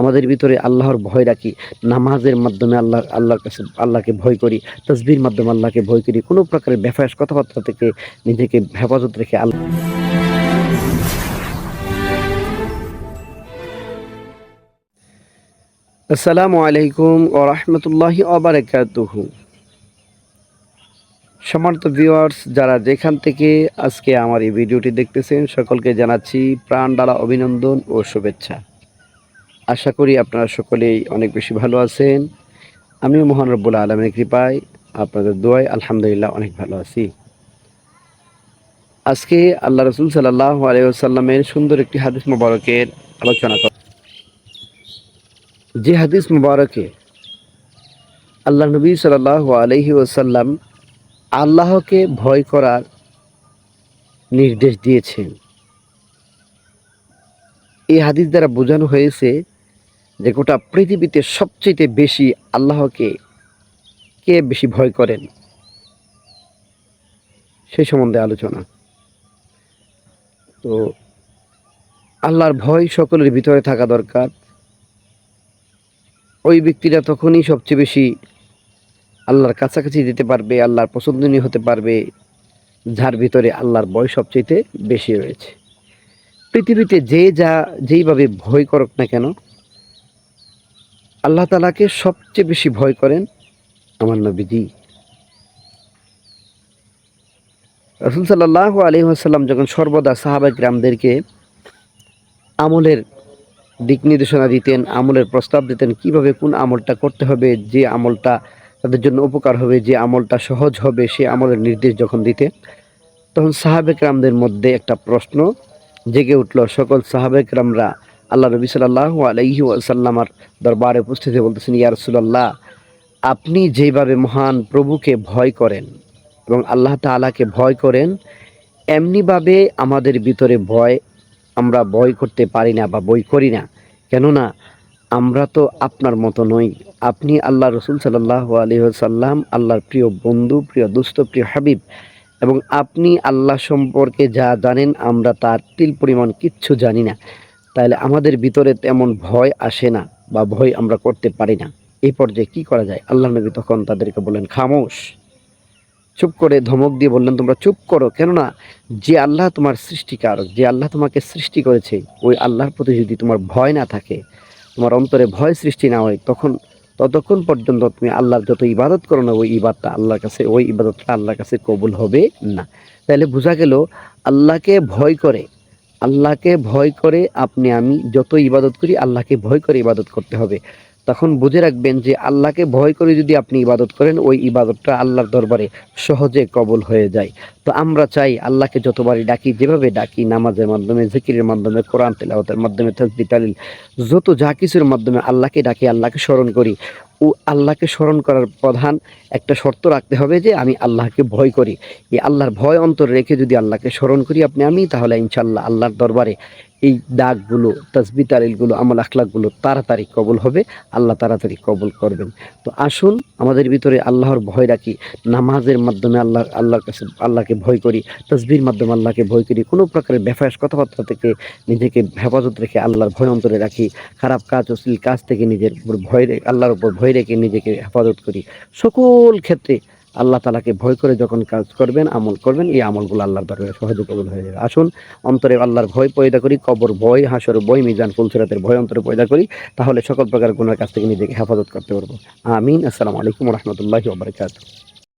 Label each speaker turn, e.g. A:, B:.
A: আমাদের ভিতরে আল্লাহর ভয় রাখি, নামাজের মাধ্যমে আল্লাহ আল্লাহর কাছে আল্লাহকে ভয় করি তসবির মাধ্যমে আল্লাহকে ভয় করি, কোনো প্রকারের বেফায়াস কথাবার্তা থেকে নিজেকে হেফাজত রেখে আল্লাহ আসসালামু আলাইকুম ও রহমতুল্লাহি অবরাকাতুহু সম্মানিত ভিউয়ার্স, যারা যেখান থেকে আজকে আমার এই ভিডিওটি দেখতেছেন, সকলকে জানাচ্ছি প্রাণ ডালা অভিনন্দন ও শুভেচ্ছা। আশা করি আপনারা সকলেই অনেক বেশি ভালো আছেন। আমিও মহান রব্বুল আলমের কৃপায় আপনাদের দোয়ায় আলহামদুলিল্লাহ অনেক ভালো আছি। আজকে আল্লাহ রসুল সাল্লাহ আলাইসাল্লামের সুন্দর একটি হাদিস মুবারকের আলোচনা কর যে হাদিস মুবারকে আল্লাহ নবী সাল্লাহ আলহি ওসাল্লাম আল্লাহকে ভয় করার নির্দেশ দিয়েছেন। এই হাদিস দ্বারা বোঝানো হয়েছে যে গোটা পৃথিবীতে সবচেয়ে বেশি আল্লাহকে কে বেশি ভয় করেন? সেই সম্বন্ধে আলোচনা। তো আল্লাহর ভয় সকলের ভিতরে থাকা দরকার। ওই ব্যক্তিরা তখনই সবচেয়ে বেশি আল্লাহর কাছাকাছি যেতে পারবে, আল্লাহর পছন্দনীয় হতে পারবে, যার ভিতরে আল্লাহর ভয় সবচেয়ে বেশি রয়েছে। পৃথিবীতে যে যা, যেইভাবে ভয় করক না কেন আল্লাহ তালাকে সবচেয়ে বেশি ভয় করেন আমার নবীজি। রসুল সাল্লাহ আলী আসাল্লাম যখন সর্বদা সাহাবাই গ্রামদেরকে আমলের দিক নির্দেশনা দিতেন, আমলের প্রস্তাব দিতেন, কীভাবে কোন আমলটা করতে হবে, যে আমলটা তাদের জন্য উপকার হবে, যে আমলটা সহজ হবে, সে আমলের নির্দেশ যখন দিতেন, তখন সাহাবেক রামদের মধ্যে একটা প্রশ্ন জেগে উঠল। সকল সাহাবেক রামরা আল্লাহ নবী সাল্লাহ আলহি আসাল্লামার দরবারে উপস্থিত হয়ে বলতেছেন ইয়ারসুল্লাহ আপনি যেভাবে মহান প্রভুকে ভয় করেন এবং আল্লাহ তালাকে ভয় করেন, এমনিভাবে আমাদের ভিতরে ভয় আমরা ভয় করতে পারি না বা বই করি না। কেননা, আমরা তো আপনার মতো নই। আপনি আল্লাহ রসুল সাল্লাহ আলহিহাল্লাম আল্লাহর প্রিয় বন্ধু, প্রিয় দুস্থ প্রিয় হাবিব এবং আপনি আল্লাহ সম্পর্কে যা জানেন, আমরা তার তিল পরিমাণ কিচ্ছু জানি না। তাহলে আমাদের ভিতরে তেমন ভয় আসে না বা ভয় আমরা করতে পারি না। এই পর্যায়ে কি করা যায়? আল্লাহ নবী তখন তাদেরকে বললেন, খামোশ। চুপ করে ধমক দিয়ে বললেন, তোমরা চুপ করো, কেননা যে আল্লাহ তোমার সৃষ্টিকারক, যে আল্লাহ তোমাকে সৃষ্টি করেছে, ওই আল্লাহর প্রতি যদি তোমার ভয় না থাকে, তোমার অন্তরে ভয় সৃষ্টি না হয়, তখন ততক্ষণ পর্যন্ত তুমি আল্লাহর যত ইবাদত করো না, ওই ইবাদটা আল্লাহর কাছে, ওই ইবাদতটা আল্লাহর কাছে কবুল হবে না। তাহলে বোঝা গেল, আল্লাহকে ভয় করে আল্লাহকে ভয় করে আপনি, আমি যত ইবাদত করি, আল্লাহকে ভয় করে ইবাদত করতে হবে। তখন বুঝে রাখবেন যে আল্লাহকে ভয় করে যদি আপনি ইবাদত করেন, ওই ইবাদতটা আল্লাহর দরবারে সহজে কবল হয়ে যায়। তো আমরা চাই আল্লাহকে যতবারই ডাকি, যেভাবে ডাকি, নামাজের মাধ্যমে, জিকিরের মাধ্যমে, কোরআন তেলাওয়াতের মাধ্যমে তসবি তালিল, যত যা কিছুর মাধ্যমে আল্লাহকে ডাকি, আল্লাহকে স্মরণ করি ও আল্লাহকে স্মরণ করার প্রধান একটা শর্ত রাখতে হবে যে আমি আল্লাহকে ভয় করি। এই আল্লাহর ভয় অন্তর রেখে যদি আল্লাহকে স্মরণ করি আপনি আমি, তাহলে ইনশাল্লাহ আল্লাহর দরবারে এই দাগগুলো, তসবি তালিলগুলো, আমল আখলাকগুলো তাড়াতাড়ি কবল হবে, আল্লাহ তাড়াতাড়ি কবল করবেন। তো আসুন, আমাদের ভিতরে আল্লাহর ভয় রাখি, নামাজের মাধ্যমে আল্লাহ, আল্লাহর কাছে, আল্লাহকে ভয় করি, তসবির মাধ্যমে আল্লাহকে ভয় করি, কোনো প্রকারের বেফায়াস কথাবার্তা থেকে নিজেকে হেফাজত রেখে আল্লাহর ভয় অন্তরে রাখি, খারাপ কাজ, অশ্লীল কাজ থেকে নিজের উপর ভয় আল্লাহর উপর ভয় রেখে নিজেকে হেফাজত করি। সকল ক্ষেত্রে আল্লাহ তালাকে ভয় করে যখন কাজ করবেন, আমল করবেন, এই আমলগুলো আল্লাহর দরকার সহজে কবল হয়ে যাবে। আসুন, অন্তরে আল্লাহর ভয় পয়দা করি, কবর ভয়, হাসর ভয়, মিজান ফুলসিরাতের ভয় অন্তরে পয়দা করি, তাহলে সকল প্রকার গুণের কাছ থেকে নিজেকে হেফাজত করতে পারব। আমিন। আসসালামু আলাইকুম রহমতুল্লাহি ওবরাকাতুহ